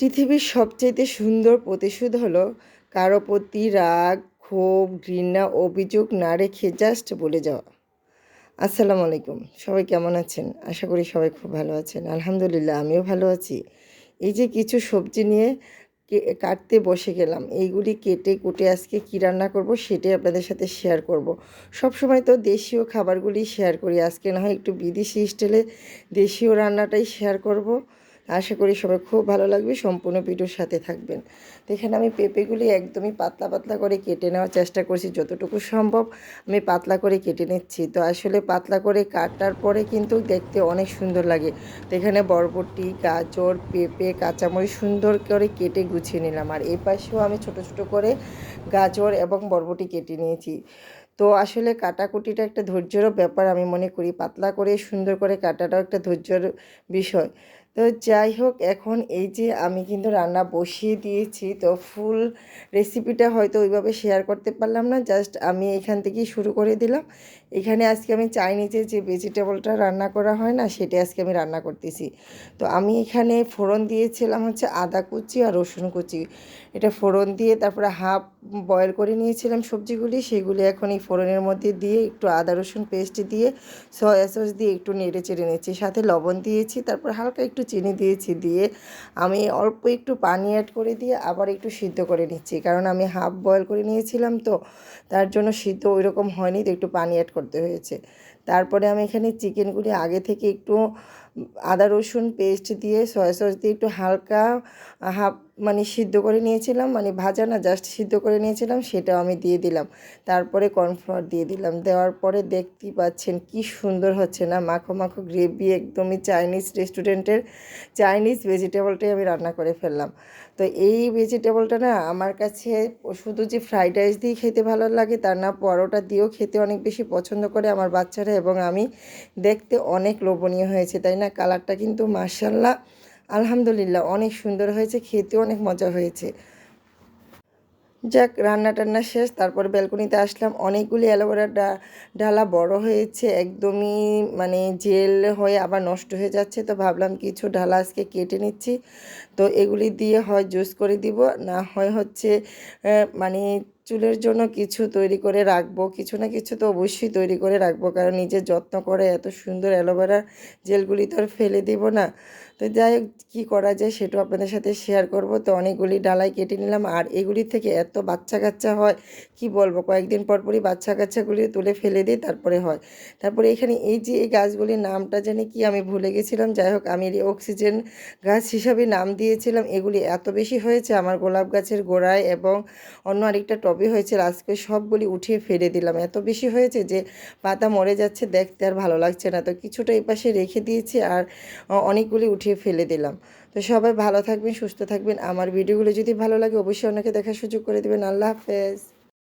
পৃথিবীর সবচাইতে সুন্দর প্রতিশোধ হলো, কারও প্রতি রাগ, ক্ষোভ, ঘৃণা, অভিযোগ না রেখে জাস্ট বলে যাওয়া। আসসালামু আলাইকুম, সবাই কেমন আছেন? আশা করি সবাই খুব ভালো আছেন। আলহামদুলিল্লাহ, আমিও ভালো আছি। এই যে কিছু সবজি নিয়ে কাটতে বসে গেলাম, এইগুলি কেটে কুটে আজকে কী রান্না করব সেটাই আপনাদের সাথে শেয়ার করব। সব সময় তো দেশীয় খাবারগুলি শেয়ার করি, আজকে না হয় একটু বিদেশি স্টাইলে দেশীয় রান্নাটাই শেয়ার করব। আশা করি সবাই খুব ভালো লাগবে, সম্পূর্ণ ভিডিওর সাথে থাকবেন। তো এখানে আমি পেঁপেগুলি একদমই পাতলা পাতলা করে কেটে নেওয়ার চেষ্টা করছি, যতটুকু সম্ভব আমি পাতলা করে কেটে নিচ্ছি। তো আসলে পাতলা করে কাটার পরে কিন্তু দেখতে অনেক সুন্দর লাগে। তো এখানে বরবটি, গাজর, পেঁপে, কাঁচামরিচ সুন্দর করে কেটে গুছিয়ে নিলাম। আর এই পাশেও আমি ছোট ছোট করে গাজর এবং বরবটি কেটে নিয়েছি। তো আসলে কাটাকুটিটা একটা ধৈর্যেরও ব্যাপার, আমি মনে করি। পাতলা করে সুন্দর করে কাটাটাও একটা ধৈর্যের বিষয়। তো যাই হোক, এখন এই যে আমি কিন্তু রান্না বসিয়ে দিয়েছি, তো ফুল রেসিপিটা হয়তো ওইভাবে শেয়ার করতে পারলাম না জাস্ট আমি এখান থেকেই শুরু করে দিলাম। এখানে আজকে আমি চাইনিজে যে ভেজিটেবলটা রান্না করা হয় না, সেটা আজকে আমি রান্না করতেছি। তো আমি এখানে ফোড়ন দিয়েছিলাম হচ্ছে আদা কুচি আর রসুন কুচি। এটা ফোড়ন দিয়ে তারপরে হাফ বয়েল করে নিয়েছিলাম সবজিগুলি, সেগুলি এখন এই ফোড়নের মধ্যে দিয়ে একটু আদা, রসুন পেস্ট দিয়ে সয়া সস দিয়ে একটু নেড়ে চেড়ে নিয়েছি সাথে লবণ দিয়েছি, তারপর হালকা একটু চিনি দিয়েছি, দিয়ে আমি অল্প একটু পানি অ্যাড করে দিয়ে আবার একটু সিদ্ধ করে নিচ্ছি। কারণ আমি হাফ বয়েল করে নিয়েছিলাম তো, তার জন্য সিদ্ধ ওই রকম হয়নি, তো একটু পানি অ্যাড করতে হয়েছে। তারপরে আমি এখানে চিকেনগুলি আগে থেকে একটু আদা, রসুন পেস্ট দিয়ে সয়া সস দিয়ে একটু হালকা, হাফ মানে সিদ্ধ করে নিয়েছিলাম। মানে ভাজা না জাস্ট সিদ্ধ করে নিয়েছিলাম, সেটাও আমি দিয়ে দিলাম। তারপরে কর্নফ্লাওয়ার দিয়ে দিলাম। দেওয়ার পরে দেখতেই পাচ্ছেন কি সুন্দর হচ্ছে না? মাখো মাখো গ্রেভি একদমই চাইনিজ রেস্টুরেন্টের চাইনিজ ভেজিটেবলটাই আমি রান্না করে ফেললাম। তো এই ভেজিটেবলটা না আমার কাছে শুধু যে ফ্রাইড রাইস দিয়ে খেতে ভালো লাগে তার না, পরোটা দিয়েও খেতে অনেক বেশি পছন্দ করে আমার বাচ্চারা এবং আমি। দেখতে অনেক লোভনীয় হয়েছে, তাই না? কালারটা কিন্তু মার্শাল্লাহ আলহামদুলিল্লাহ, অনেক সুন্দর হয়েছে, খেতেও অনেক মজা হয়েছে। যাক রান্না টান্না শেষ, তারপর ব্যালকনিতে আসলাম। অনেকগুলি অ্যালোভেরা ডালা বড় হয়েছে, একদমই মানে জেল হয়ে আবার নষ্ট হয়ে যাচ্ছে, তো ভাবলাম কিছু ডালা আজকে কেটে নিচ্ছি। তো এগুলি দিয়ে হয় জুস করে দিব, না হয় হচ্ছে মানে চুলের জন্য কিছু তৈরি করে রাখব। কিছু না কিছু তো অবশ্যই তৈরি করে রাখব। কারণ নিজের যত্ন করে এত সুন্দর অ্যালোভেরা জেলগুলি তো আর ফেলে দেবো না। তো যাই হোক, কী করা যায় সেটাও আপনাদের সাথে শেয়ার করব। তো অনেকগুলি ডালাই কেটে নিলাম। আর এগুলি থেকে এত বাচ্চা কাচ্চা হয়, কি বলব? কয়েকদিন পর পরই বাচ্চা কাচ্চাগুলি তুলে ফেলে দিই, তারপরে হয়। তারপরে এখানে এই যে এই গাছগুলির নামটা জানি কি আমি ভুলে গেছিলাম। যাই হোক, আমি অক্সিজেন গাছ হিসাবে নাম দিয়েছিলাম। এগুলি এত বেশি হয়েছে, আমার গোলাপ গাছের গোড়ায় এবং অন্য আরেকটা টবে হয়েছে, আজকে সবগুলি উঠিয়ে ফেলে দিলাম। এত বেশি হয়েছে যে পাতা মরে যাচ্ছে, দেখতে আর ভালো লাগছে না। তো কিছুটা এই পাশে রেখে দিয়েছি, আর অনেকগুলি উঠিয়ে ফেলে দিলাম। তো সবাই ভালো থাকবেন, সুস্থ থাকবেন। আমার ভিডিওগুলো যদি ভালো লাগে, অবশ্যই অনেকে দেখার সুযোগ করে দেবেন। আল্লাহ হাফেজ।